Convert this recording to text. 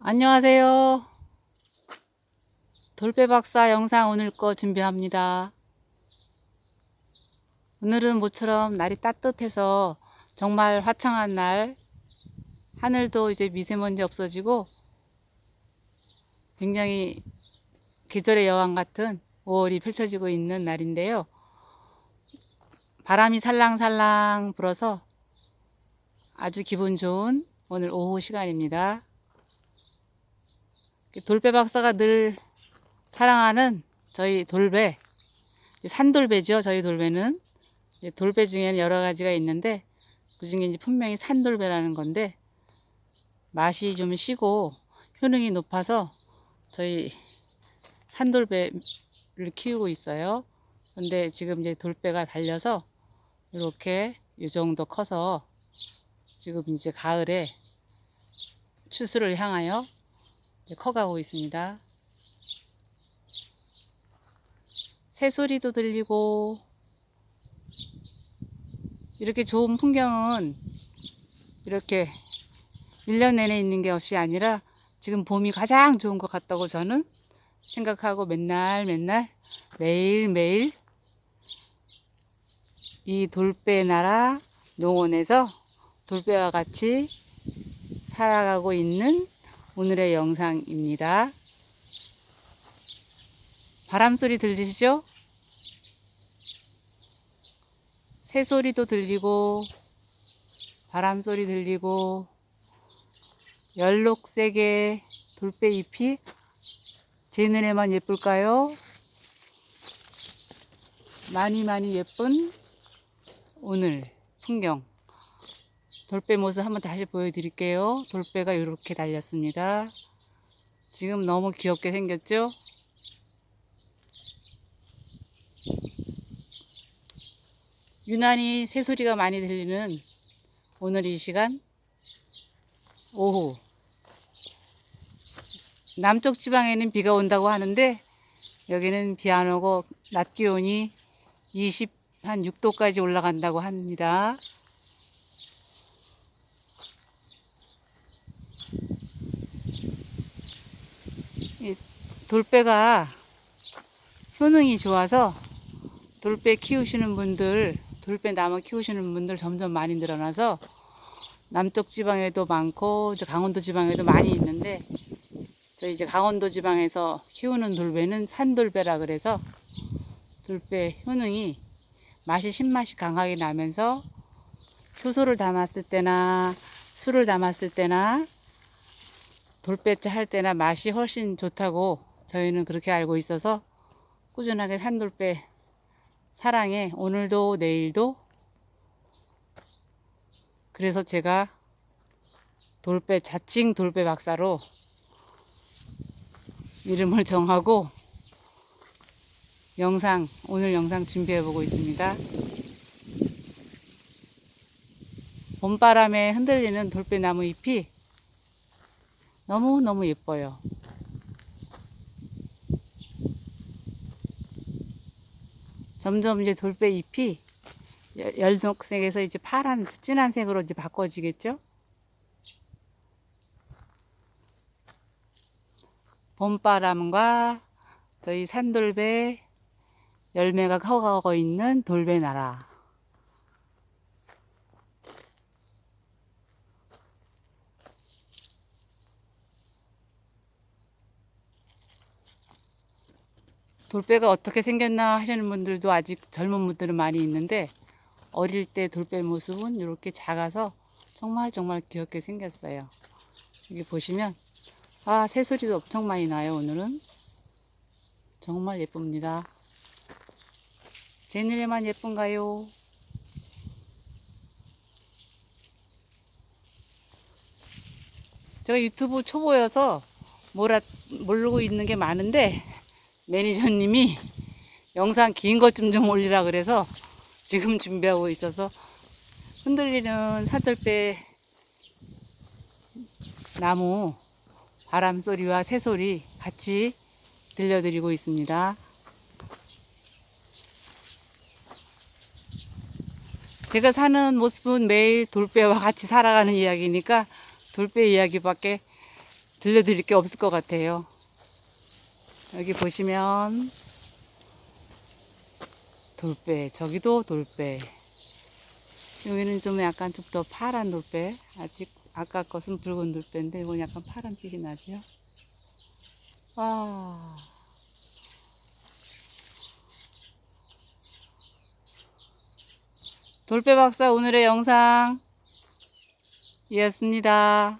안녕하세요. 돌배박사 영상 오늘 거 준비합니다. 오늘은 모처럼 날이 따뜻해서 정말 화창한 날, 하늘도 이제 미세먼지 없어지고 굉장히 계절의 여왕 같은 5월이 펼쳐지고 있는 날인데요. 바람이 살랑살랑 불어서 아주 기분 좋은 오늘 오후 시간입니다. 돌배 박사가 늘 사랑하는 저희 돌배, 산돌배죠. 저희 돌배는 돌배 중에는 여러 가지가 있는데 그 중에 이제 분명히 산돌배라는 건데 맛이 좀 시고 효능이 높아서 저희 산돌배를 키우고 있어요. 근데 지금 이제 돌배가 달려서 이렇게 이 정도 커서 지금 이제 가을에 추수를 향하여 커가고 있습니다. 새소리도 들리고 이렇게 좋은 풍경은 이렇게 1년 내내 있는 게 없이 아니라 지금 봄이 가장 좋은 것 같다고 저는 생각하고 맨날 맨날 매일 매일 이 돌배 나라 농원에서 돌배와 같이 살아가고 있는 오늘의 영상입니다. 바람 소리 들리시죠? 새 소리도 들리고 바람 소리 들리고 연록색의 돌배 잎이 제 눈에만 예쁠까요? 많이 많이 예쁜 오늘 풍경 돌배 모습 한번 다시 보여드릴게요. 돌배가 이렇게 달렸습니다. 지금 너무 귀엽게 생겼죠? 유난히 새소리가 많이 들리는 오늘 이 시간 오후 남쪽 지방에는 비가 온다고 하는데 여기는 비 안 오고 낮 기온이 20, 한 6도까지 올라간다고 합니다. 돌배가 효능이 좋아서 돌배 키우시는 분들, 돌배 나무 키우시는 분들 점점 많이 늘어나서 남쪽 지방에도 많고 이제 강원도 지방에도 많이 있는데 저희 이제 강원도 지방에서 키우는 돌배는 산돌배라 그래서 돌배 효능이 맛이 신맛이 강하게 나면서 효소를 담았을 때나 술을 담았을 때나 돌배째 할 때나 맛이 훨씬 좋다고 저희는 그렇게 알고 있어서 꾸준하게 산돌배 사랑해 오늘도 내일도 그래서 제가 돌배 자칭 돌배 박사로 이름을 정하고 영상 오늘 영상 준비해 보고 있습니다. 봄바람에 흔들리는 돌배나무 잎이 너무너무 예뻐요. 점점 이제 돌배 잎이 열녹색에서 이제 파란 진한 색으로 이제 바꿔지겠죠? 봄바람과 저희 산돌배 열매가 커가고 있는 돌배 나라. 돌배가 어떻게 생겼나 하시는 분들도 아직 젊은 분들은 많이 있는데 어릴 때 돌배 모습은 이렇게 작아서 정말 정말 귀엽게 생겼어요. 여기 보시면 아 새소리도 엄청 많이 나요 오늘은 정말 예쁩니다. 제 눈에만 예쁜가요? 제가 유튜브 초보여서 몰라, 모르고 있는 게 많은데 매니저님이 영상 긴 것 좀 좀 올리라 그래서 지금 준비하고 있어서 흔들리는 사들배 나무 바람 소리와 새 소리 같이 들려드리고 있습니다. 제가 사는 모습은 매일 돌배와 같이 살아가는 이야기니까 돌배 이야기밖에 들려드릴 게 없을 것 같아요. 여기 보시면 돌배, 저기도 돌배. 여기는 좀 약간 좀 더 파란 돌배. 아직 아까 것은 붉은 돌배인데 이건 약간 파란 빛이 나죠. 와. 돌배 박사 오늘의 영상 이었습니다.